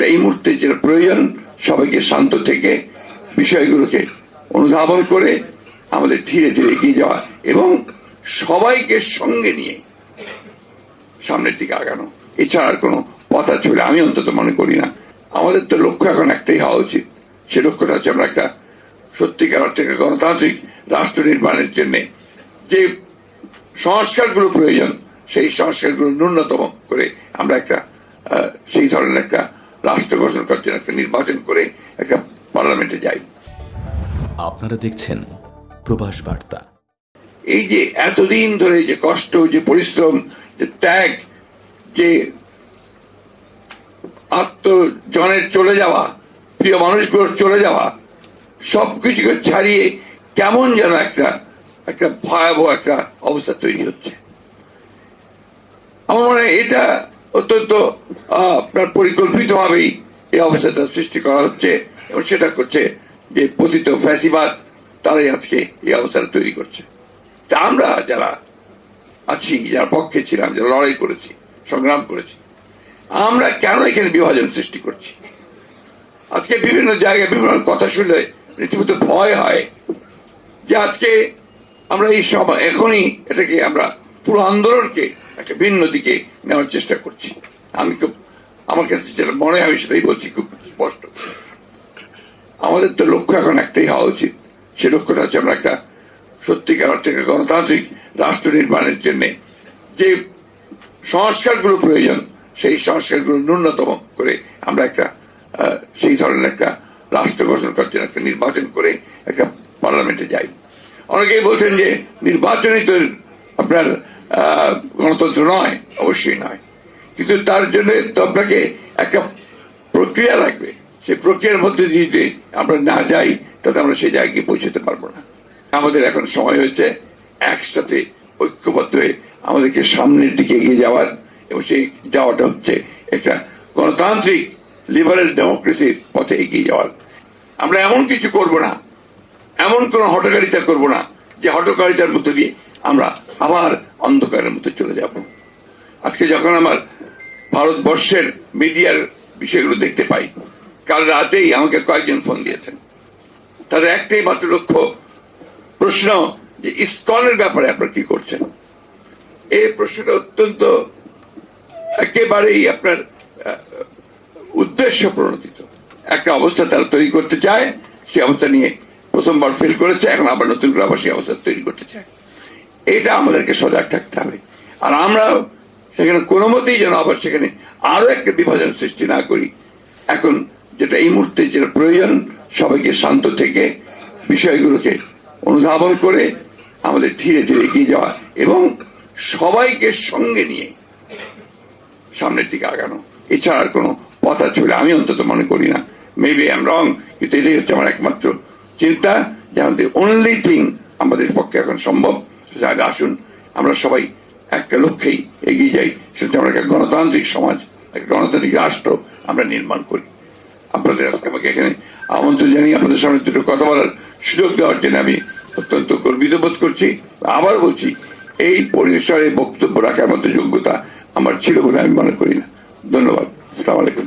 যেটা এই মুহূর্তে যেটা প্রয়োজন সবাইকে শান্ত থেকে বিষয়গুলোকে অনুধাবন করে আমাদের ধীরে ধীরে এগিয়ে যাওয়া এবং সবাইকে সঙ্গে নিয়ে সামনের দিকে আগানো। এছাড়া আর কোনো পথ আছে আমি অন্তত মনে করি না। আমাদের তো লক্ষ্য এখন একটাই হওয়া উচিত। সে লক্ষ্যটা হচ্ছে আমরা একটা সত্যিকার অর্থে গণতান্ত্রিক রাষ্ট্র নির্মাণের জন্য যে সংস্কারগুলো প্রয়োজন, সেই সংস্কারগুলো ন্যূনতম করে আমরা একটা সেই ধরনের একটা রাষ্ট্র গঠন করার জন্য একটা নির্বাচন করে একটা পার্লামেন্টে যাই। আপনারা দেখছেন প্রবাস বার্তা। এই যে এতদিন ধরে যে কষ্ট যে পরিশ্রম যে ত্যাগ যে আত্মজনের চলে যাওয়া প্রিয় মানুষগুলোর চলে যাওয়া সবকিছুকে ছাড়িয়ে কেমন যেন একটা একটা ভয়াবহ একটা অবস্থা তৈরি হচ্ছে। আমার মনে হয় এটা অত্যন্ত আপনার পরিকল্পিত ভাবেই এই অবস্থাটা সৃষ্টি করা হচ্ছে এবং সেটা করছে যে পতিত ফ্যাসিবাদ তারাই আজকে এই অবস্থাটা তৈরি করছে। তা আমরা যারা আছি, যার পক্ষে ছিলাম, যারা লড়াই করেছি, সংগ্রাম করেছি, আমরা কেন এখানে বিভাজন সৃষ্টি করছি? আজকে বিভিন্ন জায়গায় বিভিন্ন কথা শুনলে রীতিমতো ভয় হয় যে আজকে আমরা এই সময় এখনই এটাকে আমরা পুরো আন্দোলনকে একটা ভিন্ন দিকে নেওয়ার চেষ্টা করছি। আমি খুব, আমার কাছে যেটা মনে হয় সেটাই বলছি, খুব স্পষ্ট। আমাদের তো লক্ষ্য এখন একটাই হওয়া উচিত। সে লক্ষ্যটা হচ্ছে আমরা একটা সত্যিকার অর্থে গণতান্ত্রিক রাষ্ট্র নির্মাণের জন্য যে সংস্কারগুলো প্রয়োজন, সেই সংস্কারগুলো ন্যূনতম করে আমরা একটা সেই ধরনের একটা রাষ্ট্র গঠন করার জন্য একটা নির্বাচন করে একটা পার্লামেন্টে যাই। অনেকেই বলছেন যে নির্বাচনই তো আপনার গণতন্ত্র নয়, অবশ্যই নয়। কিন্তু তার জন্য তো আপনাকে একটা প্রক্রিয়া লাগবে। সেই প্রক্রিয়ার মধ্যে যদি আমরা না যাই, তাতে আমরা সেই জায়গায় পৌঁছতে পারব না। আমাদের এখন সময় হয়েছে একসাথে ঐক্যবদ্ধ হয়ে আমাদেরকে সামনের দিকে এগিয়ে যাওয়ার। এবং সেই যাওয়াটা হচ্ছে একটা গণতান্ত্রিক লিবারেল ডেমোক্রেসির পথে এগিয়ে যাওয়ার। আমরা এমন কিছু করব না, এমন কোন হটকারিতা করব না যে হটকারিতার মধ্যে দিয়ে আমরা আবার অন্ধকারের মধ্যে চলে যাব। আজকে যখন আমার ভারতবর্ষের মিডিয়ার বিষয়গুলো দেখতে পাই, কাল রাতেই আমাকে কয়েকজন ফোন দিয়েছেন। তাদের একটাই মাত্র লক্ষ্য, প্রশ্ন যে ইস্কনের ব্যাপারে আপনারা কি করছেন? এই প্রশ্নটা অত্যন্ত একেবারেই আপনার উদ্দেশ্য প্রণোদিত। একটা অবস্থা তারা তৈরি করতে চায় সেই অবস্থা নিয়ে প্রথমবার ফেল করেছে, এখন আবার নতুন করে আবার সেই অবস্থা তৈরি করতে চায়। এটা আমাদেরকে সজাগ থাকতে হবে। আর আমরা সেখানে কোনো মতেই যেন আবার সেখানে আরও একটা বিভাজন সৃষ্টি না করি। এখন যেটা এই মুহূর্তে যেটা প্রয়োজন, সবাইকে শান্ত থেকে বিষয়গুলোকে অনুধাবন করে আমাদের ধীরে ধীরে এগিয়ে যাওয়া এবং সবাইকে সঙ্গে নিয়ে সামনের দিকে আগানো। এছাড়া কোনো পথ আছে আমি অন্তত মনে করি না। মেবি আম রং কিন্তু এটাই হচ্ছে আমার একমাত্র চিন্তা যে আমাদের অনলি থিং আমাদের পক্ষে এখন সম্ভব। তাহলে আসুন, আমরা সবাই একটা লক্ষ্যেই এগিয়ে যাই। সেটা আমরা একটা গণতান্ত্রিক সমাজ, একটা গণতান্ত্রিক রাষ্ট্র আমরা নির্মাণ করি। আপনাদের আজকে আমাকে এখানে আমন্ত্রণ জানিয়ে আপনাদের সামনে দুটো কথা বলার সুযোগ দেওয়ার জন্য আমি অত্যন্ত গর্বিত বোধ করছি। আবার বলছি, এই পরিসরে বক্তব্য রাখার মতো যোগ্যতা আমার ছিল বলে আমি মনে করি না। ধন্যবাদ। আসসালাম আলাইকুম।